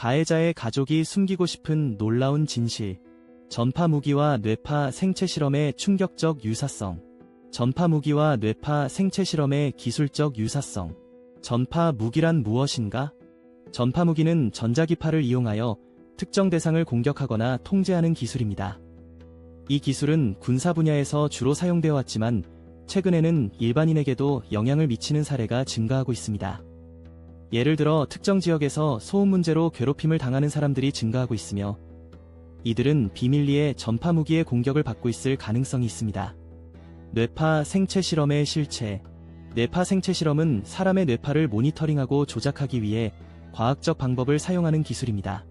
가해자의 가족이 숨기고 싶은 놀라운 진실. 전파 무기와 뇌파 생체 실험의 충격적 유사성. 전파 무기와 뇌파 생체 실험의 기술적 유사성. 전파 무기란 무엇인가? 전파 무기는 전자기파를 이용하여 특정 대상을 공격하거나 통제하는 기술입니다. 이 기술은 군사 분야에서 주로 사용되어 왔지만 최근에는 일반인에게도 영향을 미치는 사례가 증가하고 있습니다. 예를 들어 특정 지역에서 소음 문제로 괴롭힘을 당하는 사람들이 증가하고 있으며 이들은 비밀리에 전파 무기의 공격을 받고 있을 가능성이 있습니다. 뇌파 생체 실험의 실체 뇌파 생체 실험은 사람의 뇌파를 모니터링하고 조작하기 위해 과학적 방법을 사용하는 기술입니다.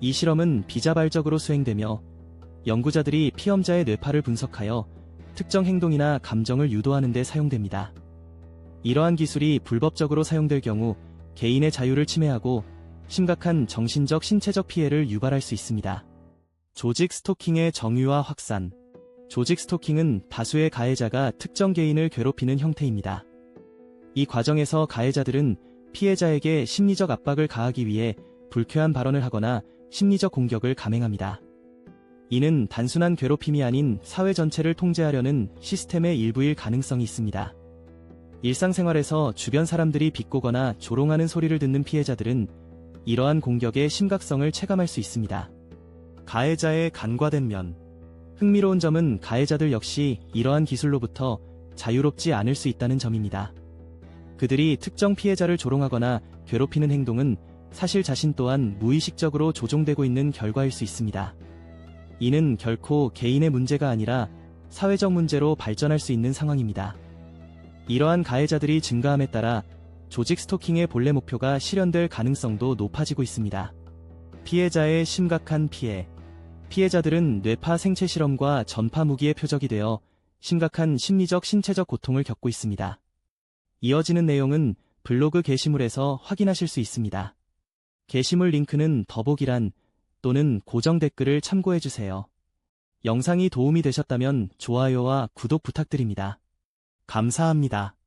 이 실험은 비자발적으로 수행되며 연구자들이 피험자의 뇌파를 분석하여 특정 행동이나 감정을 유도하는 데 사용됩니다. 이러한 기술이 불법적으로 사용될 경우 개인의 자유를 침해하고 심각한 정신적 신체적 피해를 유발할 수 있습니다. 조직 스토킹의 정의와 확산 조직 스토킹은 다수의 가해자가 특정 개인을 괴롭히는 형태입니다. 이 과정에서 가해자들은 피해자에게 심리적 압박을 가하기 위해 불쾌한 발언을 하거나 심리적 공격을 감행합니다. 이는 단순한 괴롭힘이 아닌 사회 전체를 통제하려는 시스템의 일부일 가능성이 있습니다. 일상생활에서 주변 사람들이 비꼬거나 조롱하는 소리를 듣는 피해자들은 이러한 공격의 심각성을 체감할 수 있습니다. 가해자의 간과된 면 흥미로운 점은 가해자들 역시 이러한 기술로부터 자유롭지 않을 수 있다는 점입니다. 그들이 특정 피해자를 조롱하거나 괴롭히는 행동은 사실 자신 또한 무의식적으로 조종되고 있는 결과일 수 있습니다. 이는 결코 개인의 문제가 아니라 사회적 문제로 발전할 수 있는 상황입니다. 이러한 가해자들이 증가함에 따라 조직 스토킹의 본래 목표가 실현될 가능성도 높아지고 있습니다. 피해자의 심각한 피해. 피해자들은 뇌파 생체 실험과 전파 무기의 표적이 되어 심각한 심리적 신체적 고통을 겪고 있습니다. 이어지는 내용은 블로그 게시물에서 확인하실 수 있습니다. 게시물 링크는 더보기란 또는 고정 댓글을 참고해주세요. 영상이 도움이 되셨다면 좋아요와 구독 부탁드립니다. 감사합니다.